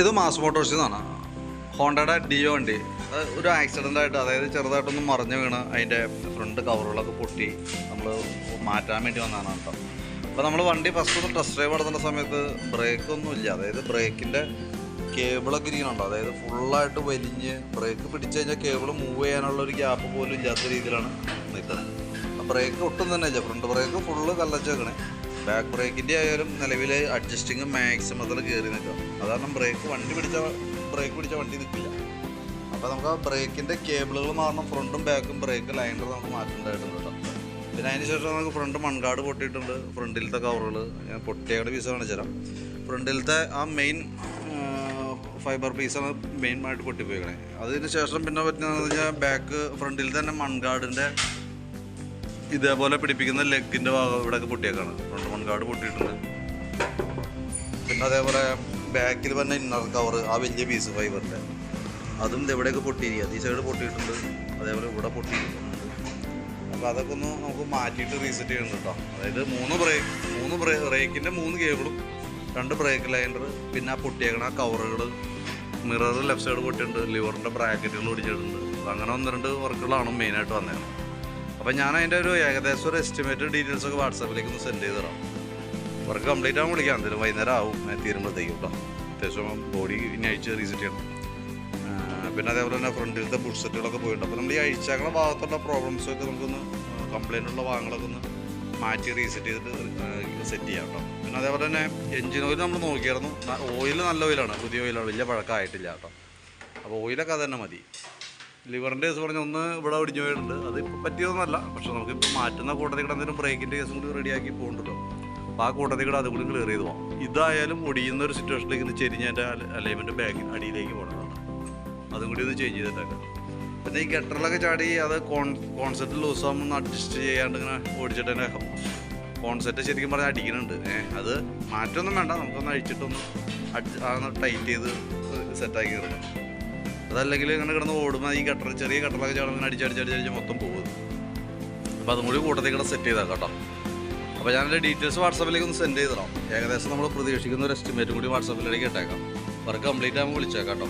ഇത് മാസ് മോട്ടോഴ്സിൽ നിന്നാണ് ഹോണ്ടയുടെ ഡിയോ വണ്ടി. ഒരു ആക്സിഡന്റ് ആയിട്ട് അതായത് ചെറുതായിട്ടൊന്ന് മറിഞ്ഞു വീണ് അതിന്റെ ഫ്രണ്ട് കവറുകളൊക്കെ പൊട്ടി. നമ്മൾ മാറ്റാൻ വേണ്ടി വന്നതാണ് കേട്ടോ. അപ്പോൾ നമ്മൾ വണ്ടി ഫസ്റ്റ് ഒന്ന് ടെസ്റ്റ് ഡ്രൈവ് നടത്തുന്ന സമയത്ത് ബ്രേക്കൊന്നും ഇല്ല. അതായത് ബ്രേക്കിന്റെ കേബിളൊക്കെ ഇരിക്കണുണ്ടോ അതായത് ഫുള്ളായിട്ട് വലിഞ്ഞ് ബ്രേക്ക് പിടിച്ചു കഴിഞ്ഞാൽ കേബിൾ മൂവ് ചെയ്യാനുള്ള ഒരു ഗ്യാപ്പ് പോലും ഇല്ലാത്ത രീതിയിലാണ് നിൽക്കുന്നത് ബ്രേക്ക് ഒട്ടും തന്നെ ഇല്ല. ഫ്രണ്ട് ബ്രേക്ക് ഫുള്ള് കല്ലച്ചേക്കണേ ബാക്ക് ബ്രേക്കിന്റെ ആയാലും നിലവിൽ അഡ്ജസ്റ്റിങ് മാക്സിമത്തിൽ കയറി നിൽക്കാം. അതാണ് ബ്രേക്ക് വണ്ടി പിടിച്ച ബ്രേക്ക് പിടിച്ച വണ്ടി നിൽക്കില്ല. അപ്പോൾ നമുക്ക് ആ ബ്രേക്കിന്റെ കേബിളുകൾ മാറണം. ഫ്രണ്ടും ബാക്കും ബ്രേക്ക് ലൈനർ നമുക്ക് മാറ്റേണ്ടതായിട്ടുണ്ട് കേട്ടോ. പിന്നെ അതിന് ശേഷം നമുക്ക് ഫ്രണ്ട് മൺകാട് പൊട്ടിയിട്ടുണ്ട്. ഫ്രണ്ടിലത്തെ കവറുകൾ ഞാൻ പൊട്ടിയുടെ പീസ് കാണിച്ചു തരാം. ഫ്രണ്ടിലത്തെ ആ മെയിൻ ഫൈബർ പീസാണ് മെയിൻ ആയിട്ട് പൊട്ടിപ്പോയിക്കണേ. അതിന് ശേഷം പിന്നെ പറ്റുന്നതെന്ന് വെച്ചാൽ ബാക്ക് ഫ്രണ്ടിൽ തന്നെ മൺകാടിന്റെ ഇതേപോലെ പിടിപ്പിക്കുന്ന ലെഗിന്റെ ഭാഗം ഇവിടെയൊക്കെ പൊട്ടിയേക്കാണ്. ഫ്രണ്ട് മൺകാട് പൊട്ടിയിട്ടുണ്ട്. പിന്നെ അതേപോലെ ബാക്കിൽ വന്ന ഇന്നർ കവർ ആ വലിയ പീസ് ഫൈബറിന്റെ അതും ദേ ഇവിടെയൊക്കെ പൊട്ടിയിരിക്കുക ഈ സൈഡ് പൊട്ടിയിട്ടുണ്ട്. അതേപോലെ ഇവിടെ പൊട്ടിയിട്ടുണ്ട് അപ്പോൾ അതൊക്കെ ഒന്ന് നമുക്ക് മാറ്റിയിട്ട് റീസെറ്റ് ചെയ്യണം കേട്ടോ. അതായത് മൂന്ന് ബ്രേക്ക് മൂന്ന് ബ്രേക്ക് ബ്രേക്കിന്റെ മൂന്ന് കേബിളും രണ്ട് ബ്രേക്ക് ലൈനർ പിന്നെ ആ പൊട്ടിയേക്കണ ആ കവറുകൾ മിറർ ലെഫ്റ്റ് സൈഡ് പൊട്ടിയിട്ടുണ്ട് ലിവറിന്റെ ബ്രാക്കറ്റുകൾ ഒടിച്ചിട്ടുണ്ട് അങ്ങനെ ഒന്ന് രണ്ട് വർക്കുകളാണ് മെയിനായിട്ട് വന്നേക്കുന്നത് അപ്പോൾ ഞാൻ അതിന്റെ ഒരു ഏകദേശം ഒരു എസ്റ്റിമേറ്റ് ഡീറ്റെയിൽസ് ഒക്കെ വാട്സാപ്പിലേക്ക് ഒന്ന് സെൻഡ് ചെയ്ത് തരാം വർക്ക് കംപ്ലീറ്റ് ആകുമ്പോൾ വിളിക്കാം. എന്തായാലും വൈകുന്നേരം ആവും. തീരുമ്പോഴത്തേക്കും കേട്ടോ അത്യാവശ്യം ബോഡി ഇനി അഴിച്ച് റീസെറ്റ് ചെയ്യണം. പിന്നെ അതേപോലെ തന്നെ ഫ്രണ്ടിലത്തെ ബുഡ്സെറ്റുകളൊക്കെ പോയിട്ടുണ്ട്. അപ്പോൾ നമ്മൾ ഈ അഴിച്ചേക്കണ ഭാഗത്തുള്ള പ്രോബ്ലംസൊക്കെ നമുക്കൊന്ന് കംപ്ലൈന്റ് ഉള്ള ഭാഗങ്ങളൊക്കെ ഒന്ന് മാറ്റി റീസെറ്റ് ചെയ്തിട്ട് സെറ്റ് ചെയ്യാം കേട്ടോ പിന്നെ അതേപോലെ തന്നെ എഞ്ചിൻ ഓയിൽ നമ്മൾ നോക്കിയായിരുന്നു. ഓയിൽ നല്ല ഓയിലാണ് പുതിയ ഓയിലാണ് വലിയ പഴക്കമായിട്ടില്ല കേട്ടോ അപ്പോൾ ഓയിലൊക്കെ അത് തന്നെ മതി. ലിവറിന്റെ കേസ് പറഞ്ഞ ഒന്ന് ഇവിടെ ഒടിഞ്ഞു പോയിട്ടുണ്ട്. അത് ഇപ്പോൾ പറ്റിയതൊന്നുമല്ല പക്ഷെ നമുക്കിപ്പോൾ മാറ്റുന്ന കൂട്ടത്തിൽ കൂടെ എന്തെങ്കിലും ബ്രേക്കിന്റെ കേസും കൂടി റെഡിയാക്കി പോകുന്നുണ്ടല്ലോ അപ്പോൾ ആ കൂട്ടത്തിൽ കൂടെ അതുകൂടി ക്ലിയർ ചെയ്ത് പോകാം ഇതായാലും ഒടിയുന്ന ഒരു സിറ്റുവേഷനിലേക്ക് ഇത് ചെരിഞ്ഞ് എന്റെ അലൈൻമെന്റ് ബാക്കിൽ അടിയിലേക്ക് പോകണതാണ് അതും കൂടി ഒന്ന് ചേഞ്ച് ചെയ്തിട്ടേക്കാം. പിന്നെ ഈ ഗട്ടറിലൊക്കെ ചാടി അത് കോൺ കോൺസെപ്റ്റ് ലൂസ് ആകുമ്പോൾ ഒന്ന് അഡ്ജസ്റ്റ് ചെയ്യാണ്ട് ഇങ്ങനെ ഓടിച്ചിട്ട് തന്നെ കോൺസെപ്റ്റ് ശരിക്കും പറഞ്ഞാൽ അടിക്കുന്നുണ്ട്. ഏഹ് അത് മാറ്റമൊന്നും വേണ്ട. നമുക്കൊന്ന് അഴിച്ചിട്ടൊന്ന് അഡ്ജ ടൈറ്റ് ചെയ്ത് സെറ്റാക്കി ഇടണം അതല്ലെങ്കിൽ ഇങ്ങനെ കിടന്ന് ഓടുമ്പോൾ ഈ കട്ടർ ചെറിയ കട്ടറൊക്കെ ചാടുമ്പോൾ ഇങ്ങനെ അടിച്ചടിച്ചടിച്ചടിച്ച് മൊത്തം പോകും. അപ്പോൾ അതും കൂടി കൂട്ടത്തിൽ കൂടെ സെറ്റ് ചെയ്താൽ കേട്ടോ. അപ്പോൾ ഞാനെന്റെ ഡീറ്റെയിൽസ് വാട്സാപ്പിലേക്ക് ഒന്ന് സെൻഡ് ചെയ്തിടാം ഏകദേശം നമ്മൾ പ്രതീക്ഷിക്കുന്ന ഒരു എസ്റ്റിമേറ്റ് കൂടി വാട്സാപ്പിലേക്ക് ഇട്ടേക്കാം വർക്ക് കംപ്ലീറ്റ് ആകുമ്പോൾ വിളിച്ചേക്കാം കേട്ടോ.